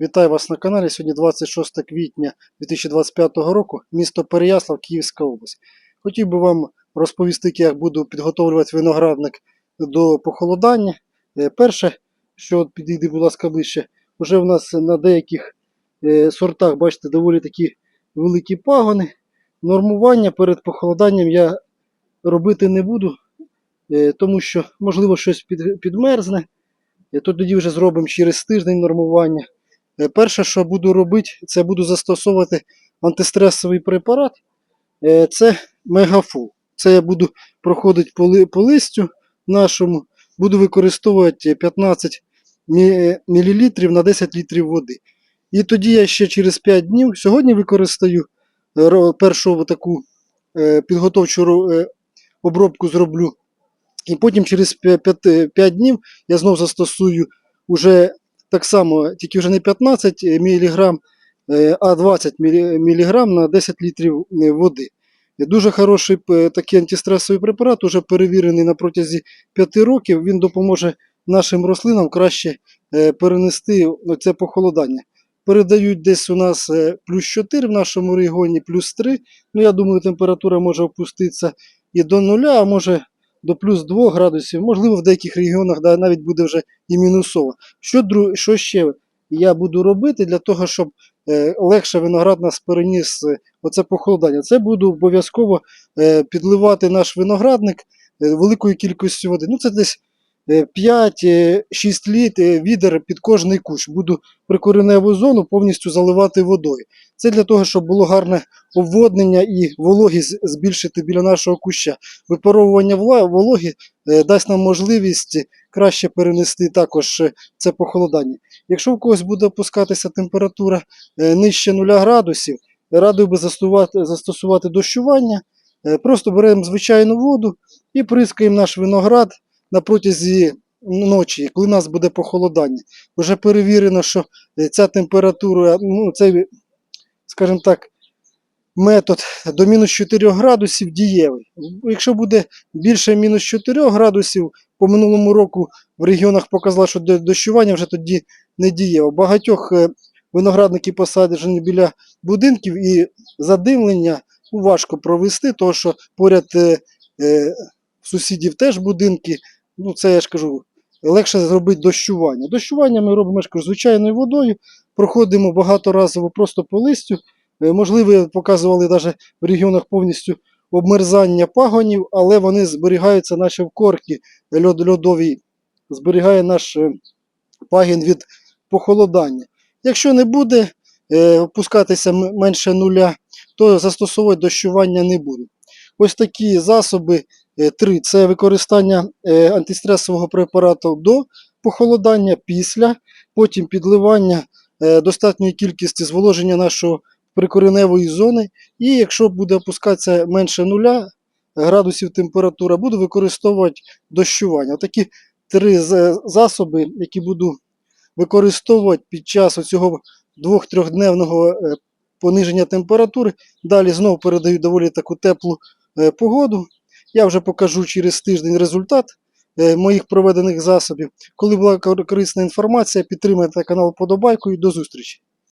Вітаю вас на каналі. Сьогодні 26 квітня 2025 року, місто Переяслав, Київська область. Хотів би вам розповісти, як буду підготовлювати виноградник до похолодання. Е, Перше, що от підійди, будь ласка, ближче, вже в нас на деяких е, сортах, бачите, доволі такі великі пагони. Нормування перед похолоданням я робити не буду, е, тому що, можливо, щось підмерзне. То тоді вже зробимо через тиждень нормування. Е, Перше, що буду робити, це буду застосовувати антистресовий препарат. Е, Це мегафул. Це я буду проходити по, листю нашому. Буду використовувати 15 мл на 10 літрів води. І тоді я ще через 5 днів, сьогодні використаю е, першу таку е, підготовчу е, обробку зроблю. І потім через 5 днів я знову застосую уже так само, тільки вже не 15 мг, а 20 мг на 10 літрів е, води. Е, Дуже хороший такий антистресовий препарат, уже перевірений на протязі 5 років. Він допоможе нашим рослинам краще е, перенести це похолодання. Передають десь у нас е, плюс 4 в нашому регіоні, плюс 3. Ну, я думаю, температура може опуститися і до нуля, а може до плюс 2 градусів. Можливо, в деяких регіонах да, навіть буде вже і мінусово. Що, що ще я буду робити для того, щоб е, легше виноград нас переніс е, оце похолодання? Це буду обов'язково е, підливати наш виноградник великою кількістю води. Ну, це десь 5-6 літ е, відер під кожний кущ. Буду прикореневу зону повністю заливати водою. Це для того, щоб було гарне обводнення і вологість збільшити біля нашого куща. Випаровування е, дасть нам можливість краще перенести також е, це похолодання. Якщо в когось буде опускатися температура е, нижче 0 градусів, радив би застосувати, дощування. Е, Просто беремо звичайну воду і прискаємо наш виноград на протязі ночі, коли у нас буде похолодання. Вже перевірено, що е, ця температура, ну, цей, скажімо так, метод до мінус 4 градусів дієвий. Якщо буде більше мінус 4 градусів, по минулому року в регіонах показало, що дощування вже тоді не дієво. Багатьох е, виноградники посаджені біля будинків і задимлення ну, важко провести, тому що поряд е, сусідів теж будинки. Ну, це я ж кажу, легше зробити дощування. Дощування ми робимо я ж кажу, звичайною водою, проходимо багаторазово просто по листю. Е, Можливо, показували навіть в регіонах повністю обмерзання пагонів, але вони зберігаються, наче в корки льод, льодовій, зберігає наш е, пагін від похолодання. Якщо не буде е, опускатися менше нуля, то застосовувати дощування не буду. Ось такі засоби три це використання е, антистресового препарату до похолодання, після, потім підливання е, достатньої кількості зволоження нашого прикореневої зони. І якщо буде опускатися менше нуля градусів температура, буду використовувати дощування. Такі три засоби, які буду використовувати під час цього двох-трьохдневного е, пониження температури. Далі знову передаю доволі таку теплу е, погоду. Я вже покажу через тиждень результат е, моїх проведених засобів. Коли була корисна інформація, підтримайте канал подобайкою. До зустрічі!